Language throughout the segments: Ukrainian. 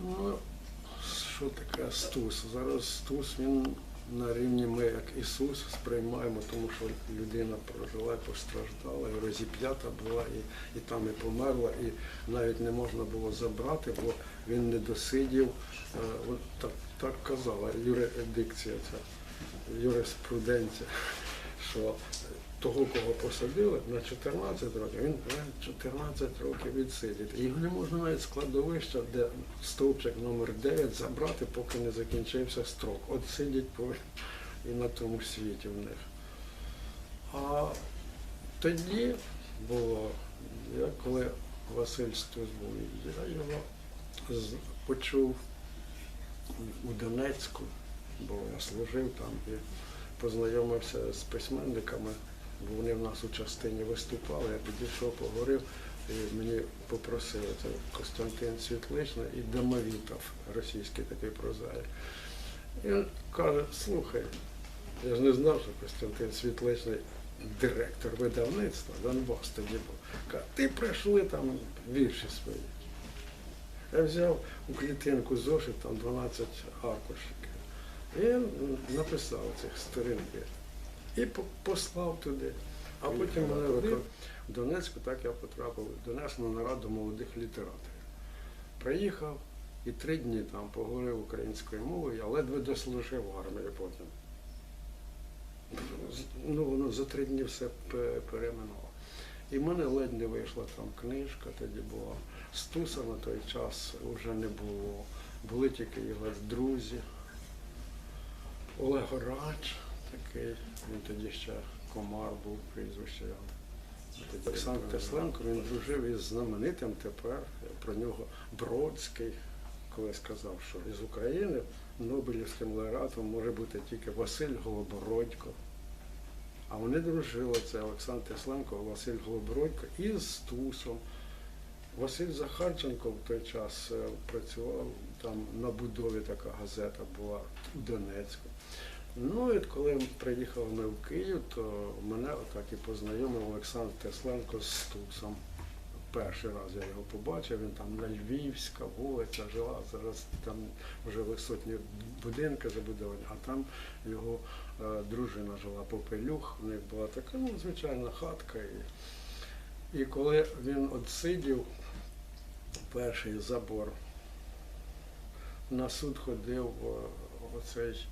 Ну, що таке Стус? Зараз Стус він на рівні ми як Ісус сприймаємо, тому що людина прожила, постраждала, і розіп'ята була, і, і там і померла, і навіть не можна було забрати, бо він не досидів. Е, от так, так казала юрисдикція, ця юриспруденція, що того, кого посадили на 14 років, він повинен 14 років відсидіти. Його не можна навіть з кладовища, де стовпчик номер 9 забрати, поки не закінчився строк. От сидять і на тому світі в них. А тоді було, я коли Василь Стус був, я його почув у Донецьку, бо я служив там і познайомився з письменниками, вони в нас у частині виступали, я підійшов, поговорив, і мені попросили це Костянтин Світличний і Домовітов, російський такий прозаїк. І він каже, слухай, я ж не знав, що Костянтин Світличний директор видавництва, Донбас тоді був. Каже, ти прийшли там вірші свої. Я взяв у клітинку зошит, там 12 аркушиків. І написав цих сторінки. І послав туди. А потім мене викликали. В Донецьку так я потрапив Донецьку на нараду молодих літераторів. Приїхав і три дні там поговорив українською мовою, я ледве дослужив в армії потім. Ну, воно за три дні все пе- перейменувало. І в мене ледь не вийшла там книжка, тоді була. Стуса на той час вже не було. Були тільки його друзі. Олег Рач такий, він тоді ще комар був прізвище. Олександр Тесленко, він дружив із знаменитим тепер, про нього Бродський, коли сказав, що із України Нобелівським лауреатом може бути тільки Василь Голобородько. А вони дружили, це Олександр Тесленко, Василь Голобородько із Стусом. Василь Захарченко в той час е, працював там на будові така газета була у Донецьку. Ну і коли приїхав ми в Київ, то мене отак і познайомив Олександр Тесленко з Стусом. Перший раз я його побачив, він там на Львівська вулиця жила, зараз там вже висотні будинки забудовані, а там його е, дружина жила Попелюх, у них була така ну, звичайна хатка. І, і коли він отсидів перший забор, на суд ходив е, оцей,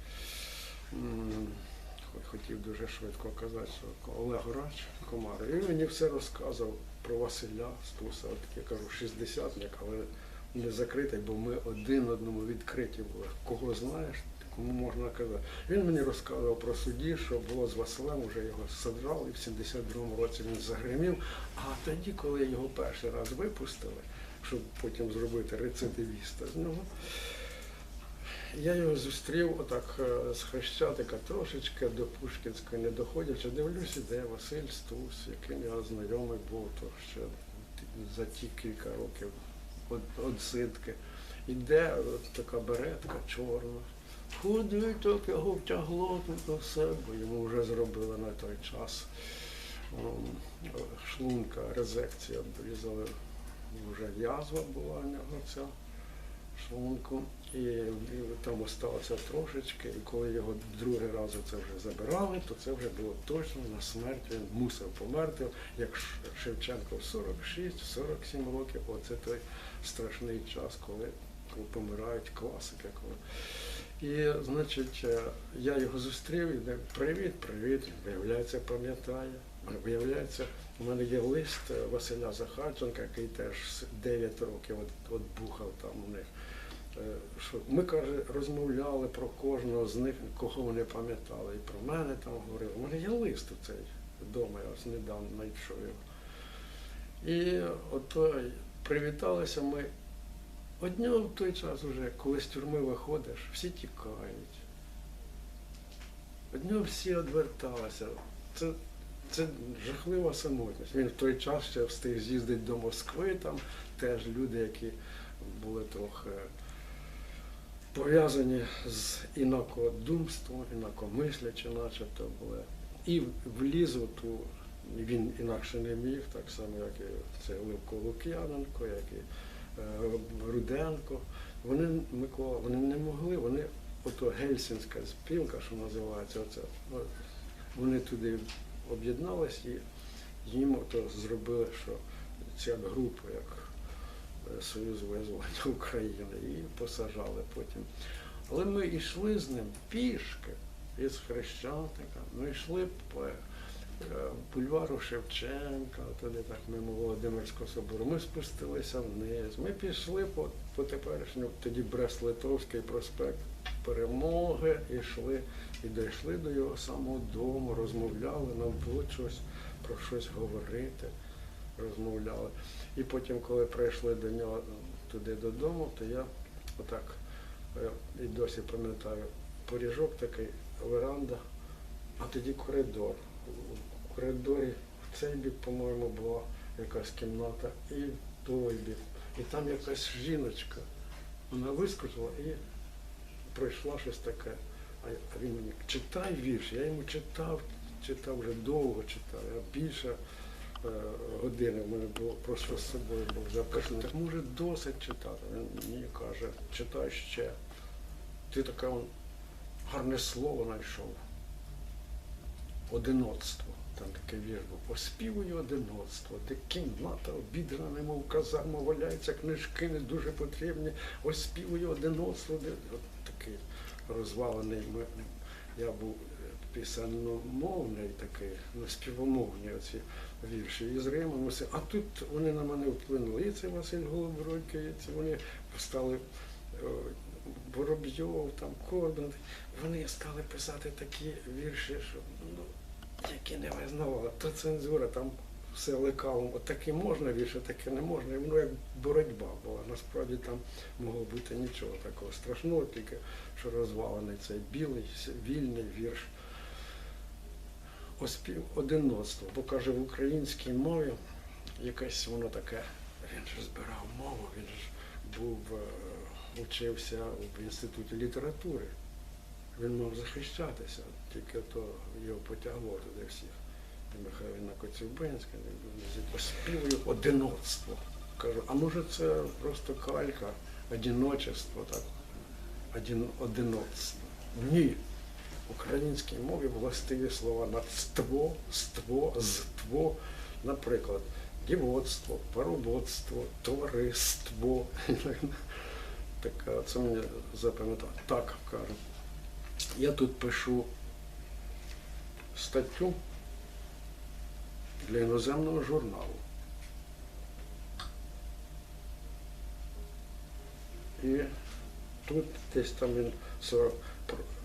хотів дуже швидко казати, що Олег Рач, Комар, він мені все розказував про Василя Стуса, от я кажу, шістдесятник, але не закритий, бо ми один одному відкриті були. Кого знаєш, кому можна казати. Він мені розказував про судді, що було з Василем, вже його саджали, і в 72-му році він загримів. А тоді, коли його перший раз випустили, щоб потім зробити рецидивіста з нього, я його зустрів отак е, з Хрещатика трошечки до Пушкінської не доходячи. Дивлюся, де Василь Стус, яким я знайомий був, то ще за ті кілька років ситки. Іде така беретка чорна. Куди так його втягло тут до себе, йому вже зробили на той час. ем, Шлунка, резекція обрізали, вже язва була в нього ця шлунку. І там осталося трошечки, і коли його другий раз це вже забирали, то це вже було точно на смерть. Він мусив померти, як Шевченко в 46-47 років. Оце той страшний час, коли, помирають класики. Коли. І, значить, е, я його зустрів і кажу, привіт, привіт. Виявляється, пам'ятає. Виявляється, у мене є лист е, Василя Захарченка, який теж з 9 років от, от бухав там у них. Е, Що ми каже, розмовляли про кожного з них, кого вони пам'ятали. І про мене там говорили. У мене є лист цей вдома, я ось недавно знайшов його. І от е, привіталися ми. Од нього в той час вже, коли з тюрми виходиш, всі тікають. Від нього всі відверталися. Це, це жахлива самотність. Він в той час ще встиг з'їздити до Москви, там теж люди, які були трохи пов'язані з інакодумством, інакомислячі, начебто були. І вліз у ту, він інакше не міг, так само, як і це Левко Лук'яненко, як і е, Руденко. вони, Микола, вони не могли, вони, ото гельсінська спілка, що називається, оце, вони туди об'єднались і їм ото зробили, що ця група, як Союз визволення України, і посажали потім. Але ми йшли з ним пішки із Хрещатика. Ми йшли по е, бульвару Шевченка, туди так мимо Володимирського собору. Ми спустилися вниз. Ми пішли по, по теперішньому, тоді Брест-Литовський проспект Перемоги, йшли і дійшли до його самого дому, розмовляли, нам було щось про щось говорити, розмовляли. І потім, коли прийшли до нього туди додому, то я отак е, і досі пам'ятаю, поріжок такий, веранда, а тоді коридор. У коридорі в цей бік, по-моєму, була якась кімната, і той бік. І там якась жіночка. Вона вискочила і пройшла щось таке. А він мені читай вірш. Я йому читав, читав вже довго читав. Я більше години в мене було просто з собою був записаний. Так може досить читати. Він мені каже, читай ще. Ти таке он, гарне слово знайшов. Одиноцтво. Там таке вірш був. Оспівує одиноцтво, де кімната обідрана, немов казарма, валяються книжки не дуже потрібні. Оспівує одиноцтво. Де... От такий розвалений. Я був е, такий, ну, співомовні оці вірші із Римом. А тут вони на мене вплинули. І це Василь Голобородько, і це вони стали е, Воробйов, там, Кордон. Вони стали писати такі вірші, що ну, які не визнавали. То цензура, там все лекалом. От таке можна вірші, таке не можна. І воно як боротьба була. Насправді там могло бути нічого такого страшного, тільки що розвалений цей білий, вільний вірш. Одиноцтво, бо каже в українській мові якесь воно таке, він ж збирав мову, він ж був, е, учився в інституті літератури. Він мав захищатися, тільки то його потягло туди всіх. І Михайлина Коцюбинська, оспівую одиноцтво. Кажу, а може це просто калька, одиночество, так, один, одиноцтво. Ні. Українській мові властиві слова надство, ство, зтво, наприклад, дівоцтво, парубоцтво, товариство. Така, це мені запам'ятав. Так кажу. Я тут пишу статтю для іноземного журналу. І тут десь там він со- про-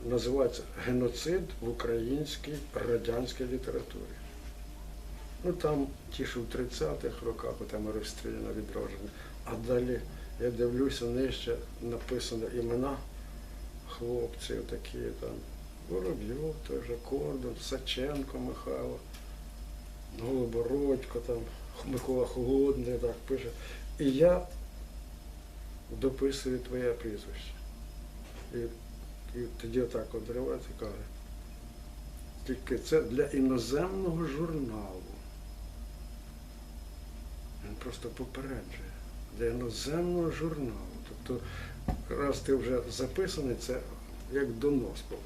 називається геноцид в українській радянській літературі. Ну там ті, що в 30-х роках, там розстріляно відродження. А далі я дивлюся, нижче написано імена хлопців такі там. Воробйов, той же Кордон, Саченко Михайло, Голобородько, там, Микола Холодний так пише. І я дописую твоє прізвище. І, і тоді отак обривається і каже. Тільки це для іноземного журналу. Він просто попереджує. Для іноземного журналу. Тобто, раз ти вже записаний, це як донос. був.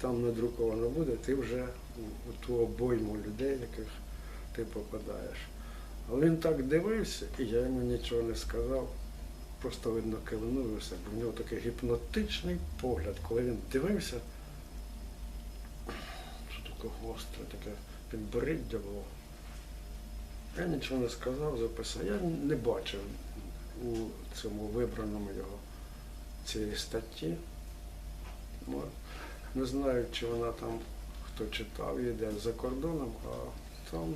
Там надруковано буде, ти вже у ту обойму людей, яких ти попадаєш. Але він так дивився, і я йому нічого не сказав. Просто видно кивнув і все. Бо в нього такий гіпнотичний погляд, коли він дивився, що таке гостре, таке підборіддя було. Я нічого не сказав, записав. Я не бачив у цьому вибраному його цієї статті. Не знаю, чи вона там, хто читав її десь за кордоном, а там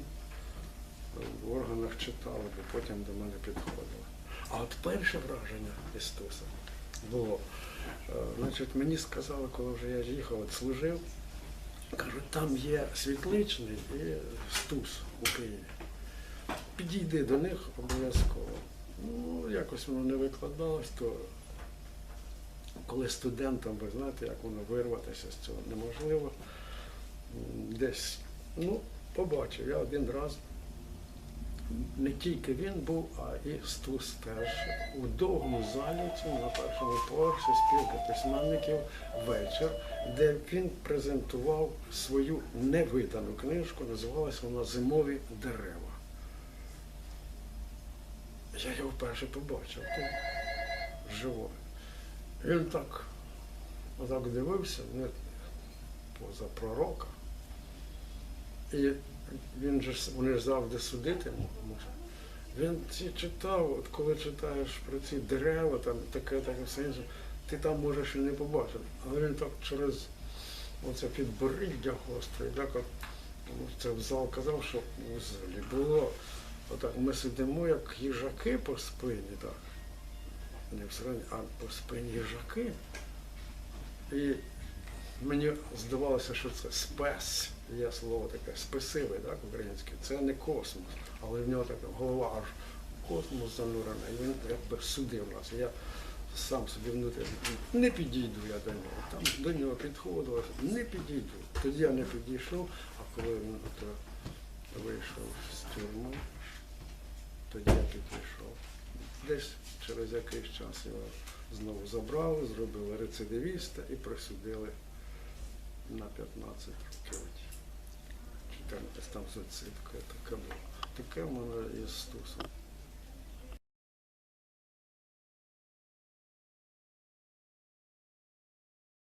в органах читали, бо потім до мене підходили. А от перше враження Істуса було, е, значить, мені сказали, коли вже я їхав, от служив, кажуть, там є світличний і Стус у Києві. Підійди до них обов'язково. Ну, якось воно не викладалось, то коли студентам, ви знаєте, як воно вирватися з цього неможливо. Десь, ну, побачив, я один раз не тільки він був, а і Стус теж. У довгому залі цьому на першому поверсі спілки письменників вечір, де він презентував свою невидану книжку, називалася вона Зимові дерева. Я його вперше побачив тут живо. Він так, отак дивився, не поза пророка. І він же вони ж завжди судити можуть. Він ці читав, от коли читаєш про ці дерева, там таке, таке все інше, ти там можеш і не побачити. Але він так через оце підборіддя гостре, так от це в зал казав, що у залі було. Отак ми сидимо, як їжаки по спині, так. Не всередині, а по спині їжаки. І мені здавалося, що це спес, є слово таке, спесивий, так, українське. Це не космос, але в нього така голова аж космос занурена, і він якби судив нас. Я сам собі внутрі не підійду я до нього. Там до нього підходило, не підійду. Тоді я не підійшов, а коли він вийшов з тюрми, тоді я підійшов. Десь через якийсь час його знову забрали, зробили рецидивіста і присудили на 15 років. 14 там з така була. Таке в мене із Стусом.